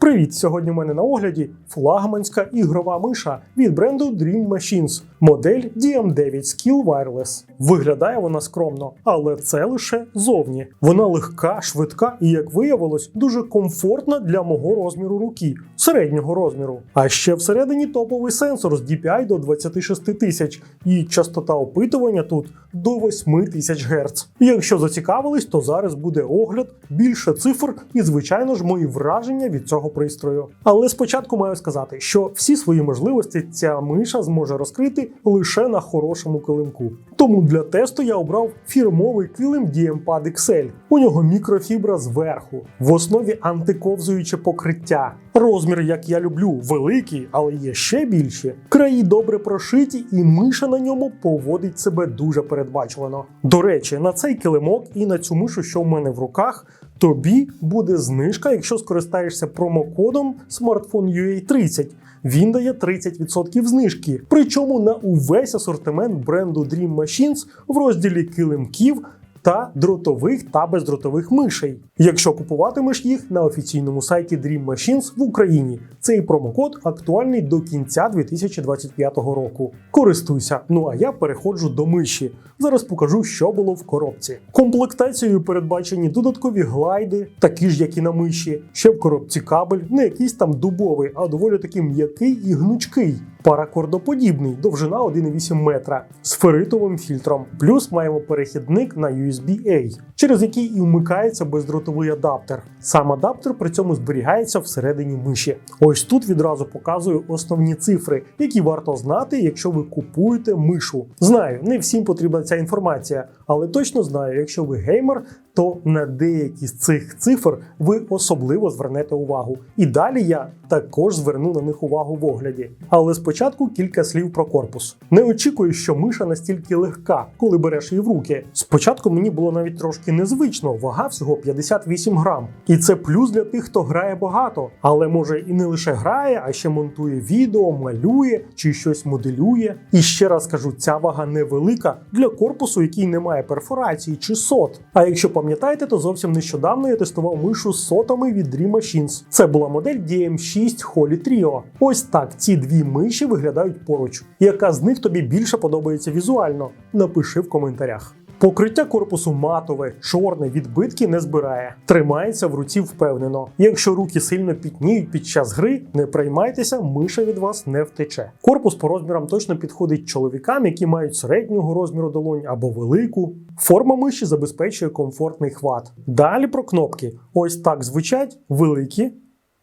Привіт! Сьогодні в мене на огляді флагманська ігрова миша від бренду Dream Machines, модель DM9 Skill Wireless. Виглядає вона скромно, але це лише зовні. Вона легка, швидка і, як виявилось, дуже комфортна для мого розміру руки, середнього розміру. А ще всередині топовий сенсор з DPI до 26 тисяч, і частота опитування тут до 8 тисяч Гц. Якщо зацікавились, то зараз буде огляд, більше цифр і, звичайно ж, мої враження від цього пристрою. Але спочатку маю сказати, що всі свої можливості ця миша зможе розкрити лише на хорошому килимку. Тому для тесту я обрав фірмовий килим DMPad XL. У нього мікрофібра зверху, в основі антиковзуюче покриття. Розмір, як я люблю, великий, але є ще більші. Краї добре прошиті, і миша на ньому поводить себе дуже передбачувано. До речі, на цей килимок і на цю мишу, що в мене в руках, тобі буде знижка, якщо скористаєшся промокодом smartphone 30 Він дає 30% знижки. Причому на увесь асортимент бренду Dream Machines в розділі килимків та дротових та бездротових мишей. Якщо купуватимеш їх на офіційному сайті Dream Machines в Україні, цей промокод актуальний до кінця 2025 року. Користуйся. Ну а я переходжу до миші. Зараз покажу, що було в коробці. Комплектацією передбачені додаткові глайди, такі ж, як і на миші. Ще в коробці кабель, не якийсь там дубовий, а доволі таки м'який і гнучкий. Паракордоподібний, довжина 1,8 метра з феритовим фільтром. Плюс маємо перехідник на USB-A, через який і вмикається бездротовий адаптер. Сам адаптер при цьому зберігається всередині миші. Ось тут відразу показую основні цифри, які варто знати, якщо ви купуєте мишу. Знаю, не всім потрібна ця інформація, але точно знаю, якщо ви геймер, то на деякі з цих цифр ви особливо звернете увагу. І далі я також зверну на них увагу в огляді. Але спочатку кілька слів про корпус. Не очікую, що миша настільки легка, коли береш її в руки. Спочатку мені було навіть трошки незвично, вага всього 58 грам. І це плюс для тих, хто грає багато, але може і не лише грає, а ще монтує відео, малює чи щось моделює. І ще раз кажу, ця вага невелика для корпусу, який не має перфорації чи сот. А якщо пам'ятаєте, то зовсім нещодавно я тестував мишу з сотами від Dream Machines. Це була модель DM6 Holy Trio. Ось так ці дві миші виглядають поруч. Яка з них тобі більше подобається візуально? Напиши в коментарях. Покриття корпусу матове, чорне, відбитки не збирає. Тримається в руці впевнено. Якщо руки сильно пітніють під час гри, не приймайтеся, миша від вас не втече. Корпус по розмірам точно підходить чоловікам, які мають середнього розміру долонь або велику. Форма миші забезпечує комфортний хват. Далі про кнопки. Ось так звучать великі,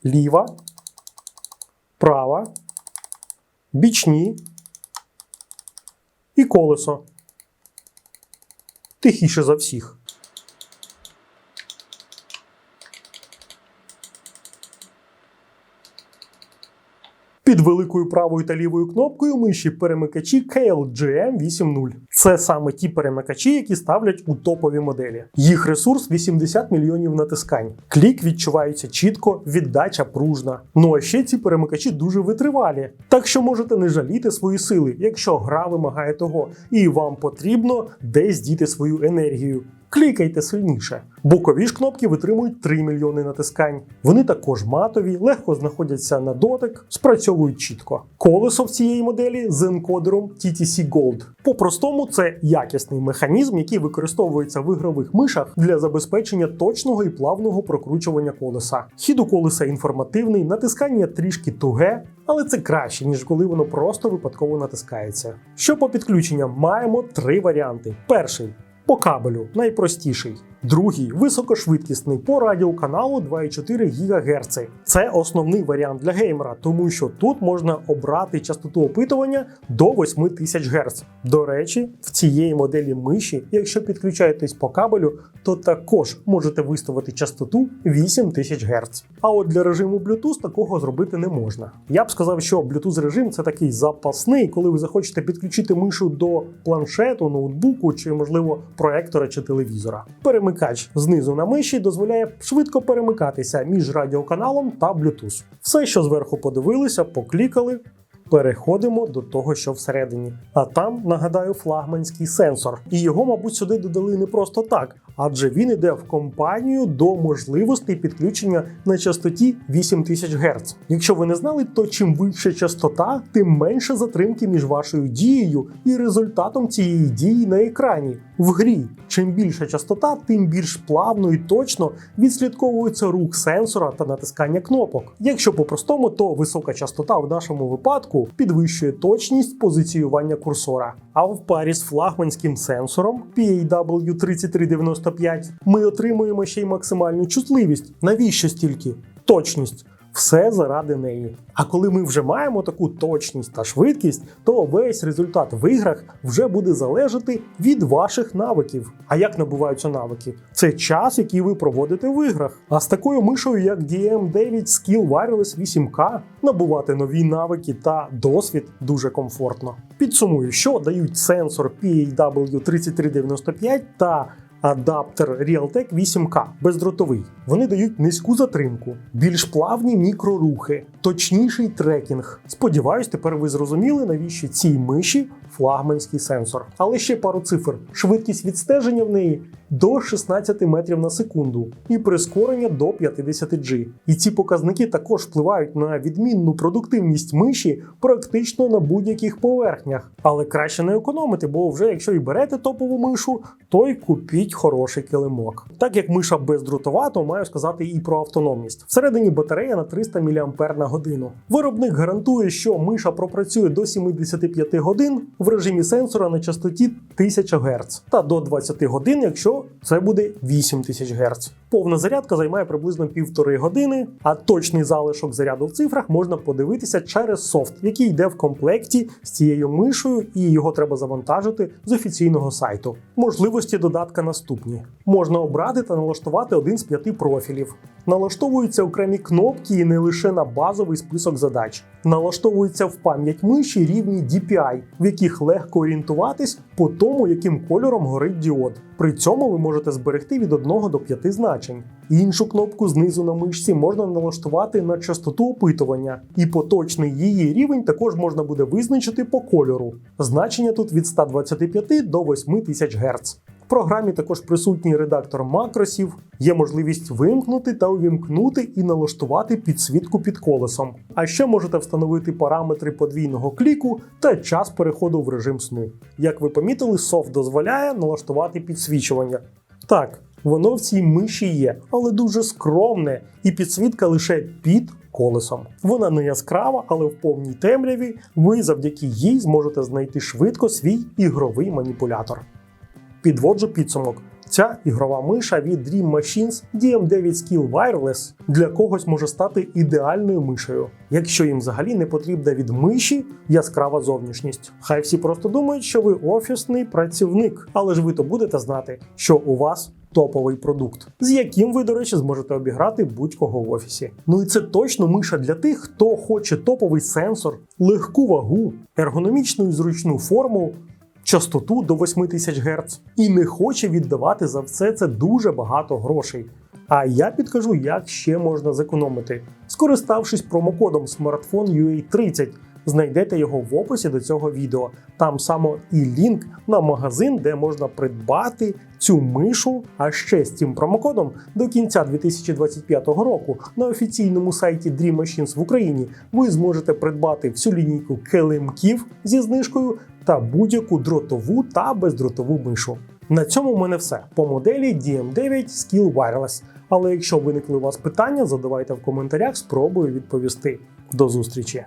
ліва, права, бічні і колесо тихіше за всіх. Під великою правою та лівою кнопкою миші перемикачі KLGM 8.0. Це саме ті перемикачі, які ставлять у топові моделі. Їх ресурс 80 мільйонів натискань. Клік відчувається чітко, віддача пружна. Ну а ще ці перемикачі дуже витривалі. Так що можете не жаліти свої сили, якщо гра вимагає того, і вам потрібно десь діти свою енергію. Клікайте сильніше. Бокові ж кнопки витримують 3 мільйони натискань. Вони також матові, легко знаходяться на дотик, спрацьовують чітко. Колесо в цієї моделі з енкодером TTC Gold. По-простому, це якісний механізм, який використовується в ігрових мишах для забезпечення точного і плавного прокручування колеса. Хід у колеса інформативний, натискання трішки туге. Але це краще, ніж коли воно просто випадково натискається. Що по підключенням, маємо три варіанти. Перший по кабелю найпростіший. Другий високошвидкісний по радіоканалу 2,4 ГГц. Це основний варіант для геймера, тому що тут можна обрати частоту опитування до 8000 Гц. До речі, в цієї моделі миші, якщо підключаєтесь по кабелю, то також можете виставити частоту 8000 Гц. А от для режиму Bluetooth такого зробити не можна. Я б сказав, що Bluetooth режим це такий запасний, коли ви захочете підключити мишу до планшету, ноутбуку чи, можливо, проектора чи телевізора. Перемикач знизу на миші дозволяє швидко перемикатися між радіоканалом та Bluetooth. Все, що зверху подивилися, поклікали. Переходимо до того, що всередині. А там, нагадаю, флагманський сенсор. І його, мабуть, сюди додали не просто так, адже він іде в компанію до можливостей підключення на частоті 8000 Гц. Якщо ви не знали, то чим вища частота, тим менше затримки між вашою дією і результатом цієї дії на екрані. В грі чим більша частота, тим більш плавно і точно відслідковується рух сенсора та натискання кнопок. Якщо по-простому, то висока частота в нашому випадку підвищує точність позиціювання курсора. А в парі з флагманським сенсором PAW3395 ми отримуємо ще й максимальну чутливість. Навіщо стільки? Точність. Все заради неї. А коли ми вже маємо таку точність та швидкість, то весь результат в іграх вже буде залежати від ваших навиків. А як набуваються навики? Це час, який ви проводите в іграх. А з такою мишою, як DM9 Skill Wireless 8K, набувати нові навики та досвід дуже комфортно. Підсумую, що дають сенсор PAW3395 та Адаптер Realtek 8K бездротовий. Вони дають низьку затримку, більш плавні мікрорухи, точніший трекінг. Сподіваюсь, тепер ви зрозуміли, навіщо цій миші флагманський сенсор. Але ще пару цифр: швидкість відстеження в неї до 16 метрів на секунду і прискорення до 50 G. І ці показники також впливають на відмінну продуктивність миші практично на будь-яких поверхнях. Але краще не економити, бо вже якщо і берете топову мишу, то й купіть хороший килимок. Так як миша бездротова, то маю сказати і про автономність. Всередині батарея на 300 мАч на годину. Виробник гарантує, що миша пропрацює до 75 годин в режимі сенсора на частоті 1000 Гц та до 20 годин, якщо це буде 8000 Гц. Повна зарядка займає приблизно півтори години, а точний залишок заряду в цифрах можна подивитися через софт, який йде в комплекті з цією мишою, і його треба завантажити з офіційного сайту. Можливості додатка наступні: можна обрати та налаштувати один з п'яти профілів. Налаштовуються окремі кнопки і не лише на базовий список задач. Налаштовуються в пам'ять миші рівні DPI, в яких легко орієнтуватись по тому, яким кольором горить діод. При цьому ви можете зберегти від 1 до 5 значень. Іншу кнопку знизу на мишці можна налаштувати на частоту опитування, і поточний її рівень також можна буде визначити по кольору. Значення тут від 125 до 8000 Гц. В програмі також присутній редактор макросів, є можливість вимкнути та увімкнути і налаштувати підсвітку під колесом. А ще можете встановити параметри подвійного кліку та час переходу в режим сну. Як ви помітили, софт дозволяє налаштувати підсвічування. Так, воно в цій миші є, але дуже скромне, і підсвітка лише під колесом. Вона не яскрава, але в повній темряві ви завдяки їй зможете знайти швидко свій ігровий маніпулятор. Підводжу підсумок. Ця ігрова миша від Dream Machines DM9 Skill Wireless для когось може стати ідеальною мишею, якщо їм взагалі не потрібна від миші яскрава зовнішність. Хай всі просто думають, що ви офісний працівник, але ж ви то будете знати, що у вас топовий продукт, з яким ви, до речі, зможете обіграти будь-кого в офісі. Ну і це точно миша для тих, хто хоче топовий сенсор, легку вагу, ергономічну і зручну форму частоту до 8000 Гц і не хоче віддавати за все це дуже багато грошей. А я підкажу, як ще можна зекономити. Скориставшись промокодом Smartphone UA30, знайдете його в описі до цього відео. Там само і лінк на магазин, де можна придбати цю мишу. А ще з цим промокодом до кінця 2025 року на офіційному сайті Dream Machines в Україні ви зможете придбати всю лінійку килимків зі знижкою та будь-яку дротову та бездротову мишу. На цьому в мене все по моделі DM9 Skill Wireless. Але якщо виникли у вас питання, задавайте в коментарях, спробую відповісти. До зустрічі!